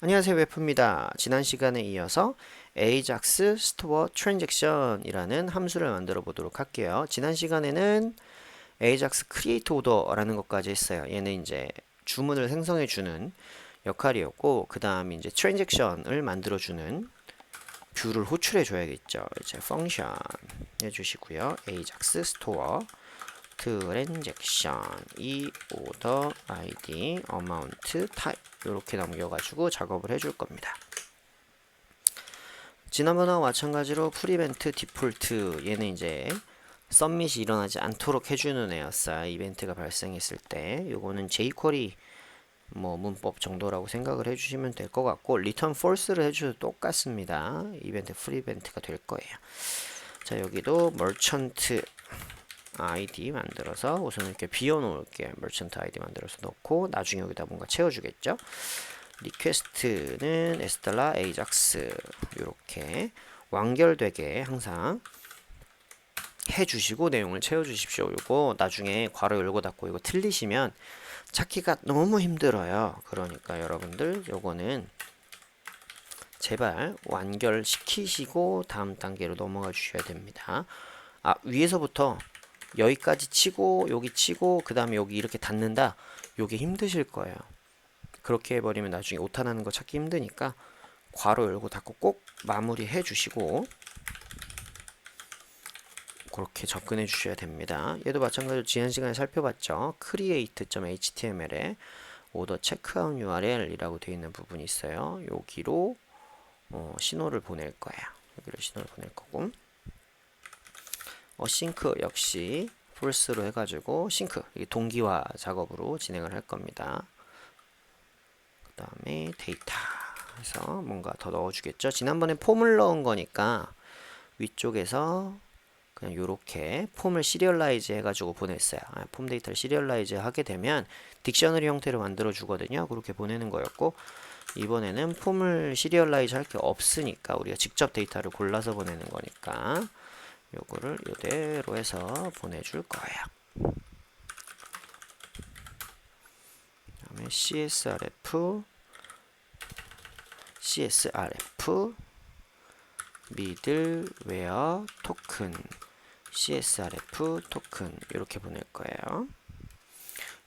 안녕하세요 웨프입니다. 지난 시간에 이어서 ajax store transaction이라는 함수를 만들어 보도록 할게요. 지난 시간에는 ajax create order라는 것까지 했어요. 얘는 이제 주문을 생성해 주는 역할이었고 그 다음 이제 transaction을 만들어 주는 뷰를 호출해 줘야겠죠. 이제 function 해주시고요. ajax store transaction 이 order id amount type 이렇게 넘겨가지고 작업을 해줄 겁니다. 지난번과 마찬가지로 프리벤트 디폴트 얘는 이제 썸밋이 일어나지 않도록 해주는 애였어요. 이벤트가 발생했을 때 요거는 jQuery 뭐 문법 정도라고 생각을 해주시면 될 것 같고 리턴 false를 해줘도 똑같습니다. 이벤트 프리벤트가 될 거예요. 자 여기도 merchant id 만들어서 우선 이렇게 비워놓을게요. merchant id 만들어서 넣고 나중에 여기다 뭔가 채워주겠죠. 리퀘스트는 에스텔라 에이작스 이렇게 완결되게 항상 해주시고 내용을 채워주십시오. 이거 나중에 괄호 열고 닫고 이거 틀리시면 찾기가 너무 힘들어요. 그러니까 여러분들 요거는 제발 완결시키시고 다음 단계로 넘어가 주셔야 됩니다. 아 위에서부터 여기까지 치고 여기 치고 그 다음에 여기 이렇게 닫는다. 요게 힘드실 거예요. 그렇게 해버리면 나중에 오타 나는 거 찾기 힘드니까 괄호 열고 닫고 꼭 마무리 해 주시고 그렇게 접근해 주셔야 됩니다. 얘도 마찬가지로 지난 시간에 살펴봤죠? create.html에 order checkout url 이라고 되어 있는 부분이 있어요. 여기로 어, 신호를 보낼 거예요 여기로 신호를 보낼 거고 어, 싱크 역시 풀스로 해가지고 싱크 동기화 작업으로 진행을 할 겁니다. 그 다음에 데이터 해서 뭔가 더 넣어주겠죠. 지난번에 폼을 넣은 거니까 위쪽에서 그냥 이렇게 폼을 시리얼라이즈 해가지고 보냈어요. 아, 폼 데이터를 시리얼라이즈 하게 되면 딕셔너리 형태로 만들어 주거든요. 그렇게 보내는 거였고 이번에는 폼을 시리얼라이즈 할 게 없으니까 우리가 직접 데이터를 골라서 보내는 거니까 요거를 이대로 해서 보내줄 거예요. 다음에 CSRF CSRF 미들웨어 토큰 CSRF 토큰 이렇게 보낼 거예요.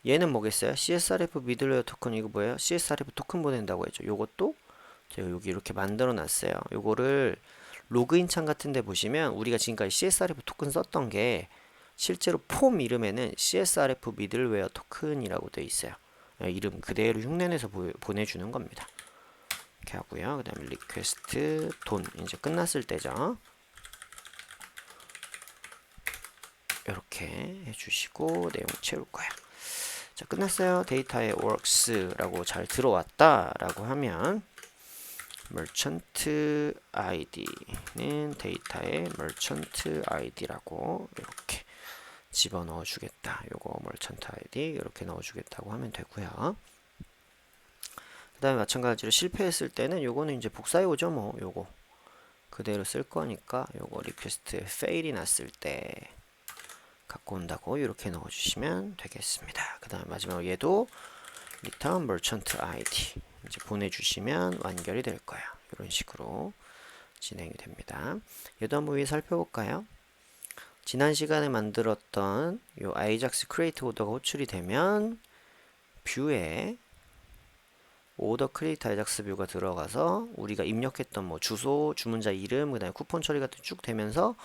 얘는 뭐겠어요? CSRF 미들웨어 토큰 이거 뭐예요? CSRF 토큰 보낸다고 했죠. 요것도 제가 여기 이렇게 만들어 놨어요. 요거를 로그인 창 같은 데 보시면 우리가 지금까지 CSRF 토큰 썼던 게 실제로 폼 이름에는 CSRF 미들웨어 토큰이라고 되어 있어요. 어, 이름 그대로 흉내내서 보, 보내주는 겁니다. 이렇게 하고요. 그 다음에 리퀘스트 돈 이제 끝났을 때죠. 이렇게 해주시고 내용 채울 거예요. 자 끝났어요. 데이터에 works라고 잘 들어왔다라고 하면 merchant id는 데이터에 merchant id라고 이렇게 집어넣어 주겠다. 요거 merchant id 이렇게 넣어 주겠다고 하면 되고요. 그 다음에 마찬가지로 실패했을 때는 요거는 이제 복사해 오죠 뭐 요거 그대로 쓸 거니까 요거 request fail이 났을 때 갖고 온다고 이렇게 넣어 주시면 되겠습니다. 그 다음 마지막으로 얘도 return merchant id 이제 보내주시면 완결이 될 거야. 이런 식으로 진행이 됩니다. 얘도 한번 위에 살펴볼까요? 지난 시간에 만들었던 요 아이작스 크리에이트 오더가 호출이 되면 뷰에 오더 크리에이트 아이작스 뷰가 들어가서 우리가 입력했던 뭐 주소, 주문자 이름, 그 다음에 쿠폰 처리 같은 쭉 되면서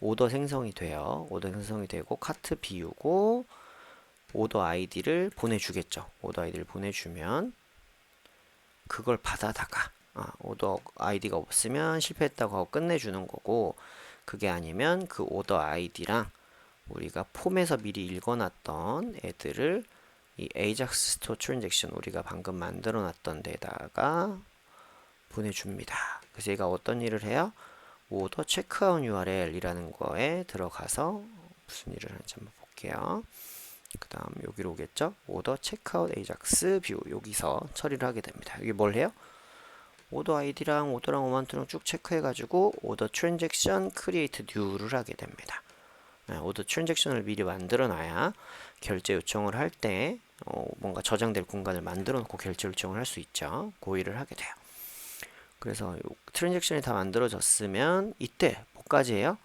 오더 생성이 돼요. 오더 생성이 되고 카트 비우고 오더 아이디를 보내주겠죠. 오더 아이디를 보내주면 그걸 받아다가 아, 오더 아이디가 없으면 실패했다고 하고 끝내주는 거고 그게 아니면 그 오더 아이디랑 우리가 폼에서 미리 읽어놨던 애들을 이 ajax store transaction 우리가 방금 만들어 놨던 데다가 보내줍니다. 그래서 얘가 어떤 일을 해요? 오더 체크아웃 URL 이라는 거에 들어가서 무슨 일을 하는지 한번 볼게요. 그 다음 여기로 오겠죠 오더 체크아웃 에이작스 뷰 여기서 처리를 하게 됩니다 이게 뭘 해요 오더 아이디랑 오더랑 오만트랑 쭉 체크해 가지고 오더 트랜잭션 크리에이트 뉴를 하게 됩니다 오더 트랜잭션을 미리 만들어 놔야 결제 요청을 할때 어, 뭔가 저장될 공간을 만들어 놓고 결제 요청을 할 수 있죠. 고의를 하게 돼요. 그래서 요 트랜잭션이 다 만들어졌으면 이때 뭐까지 해요?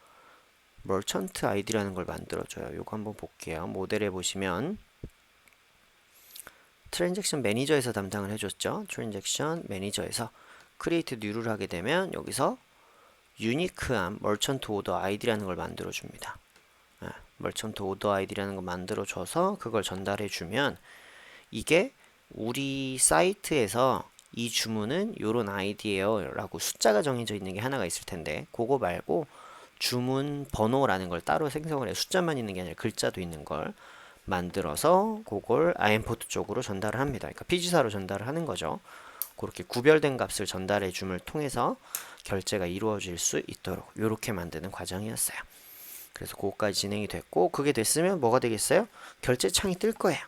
머천트 아이디라는 걸 만들어줘요. 요거 한번 볼게요. 모델에 보시면 트랜잭션 매니저에서 담당을 해줬죠. 트랜잭션 매니저에서 크리에이트 뉴를 하게 되면 여기서 유니크한 멀천트 오더 아이디라는 걸 만들어 줍니다. 멀천트 오더 아이디라는 걸 만들어 줘서 그걸 전달해 주면 이게 우리 사이트에서 이 주문은 요런 아이디예요 라고 숫자가 정해져 있는 게 하나가 있을 텐데 그거 말고 주문 번호라는 걸 따로 생성을 해 숫자만 있는 게 아니라 글자도 있는 걸 만들어서 그걸 아임포트 쪽으로 전달을 합니다. 그러니까 피지사로 전달을 하는 거죠. 그렇게 구별된 값을 전달해 줌을 통해서 결제가 이루어질 수 있도록 이렇게 만드는 과정이었어요. 그래서 그거까지 진행이 됐고 그게 됐으면 뭐가 되겠어요? 결제 창이 뜰 거예요.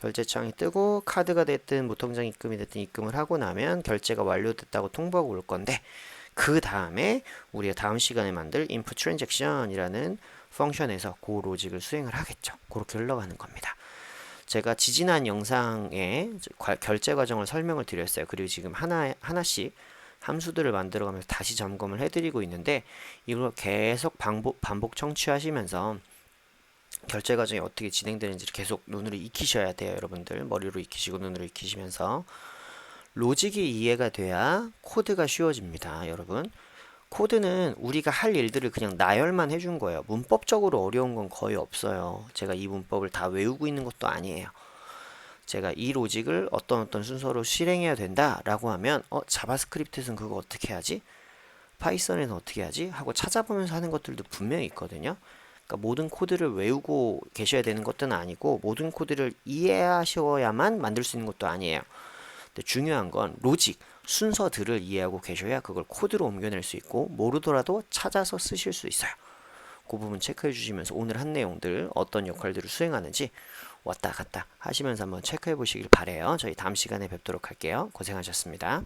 결제 창이 뜨고 카드가 됐든 무통장 입금이 됐든 입금을 하고 나면 결제가 완료됐다고 통보가 올 건데 그 다음에 우리가 다음 시간에 만들 input transaction이라는 펑션에서 그 로직을 수행을 하겠죠. 그렇게 흘러가는 겁니다. 제가 지지난 영상에 과- 결제 과정을 설명을 드렸어요. 그리고 지금 하나 하나씩 함수들을 만들어가면서 다시 점검을 해드리고 있는데 이걸 계속 반복 반복 청취하시면서 결제 과정이 어떻게 진행되는지를 계속 눈으로 익히셔야 돼요, 여러분들. 머리로 익히시고 눈으로 익히시면서 로직이 이해가 돼야 코드가 쉬워집니다, 여러분. 코드는 우리가 할 일들을 그냥 나열만 해준 거예요. 문법적으로 어려운 건 거의 없어요. 제가 이 문법을 다 외우고 있는 것도 아니에요. 제가 이 로직을 어떤 어떤 순서로 실행해야 된다라고 하면 어 자바스크립트에서는 그거 어떻게 하지? 파이썬에는 어떻게 하지? 하고 찾아보면서 하는 것들도 분명히 있거든요. 그러니까 모든 코드를 외우고 계셔야 되는 것도 아니고 모든 코드를 이해하셔야만 만들 수 있는 것도 아니에요. 근데 중요한 건 로직, 순서들을 이해하고 계셔야 그걸 코드로 옮겨낼 수 있고 모르더라도 찾아서 쓰실 수 있어요. 그 부분 체크해 주시면서 오늘 한 내용들 어떤 역할들을 수행하는지 왔다 갔다 하시면서 한번 체크해 보시길 바래요. 저희 다음 시간에 뵙도록 할게요. 고생하셨습니다.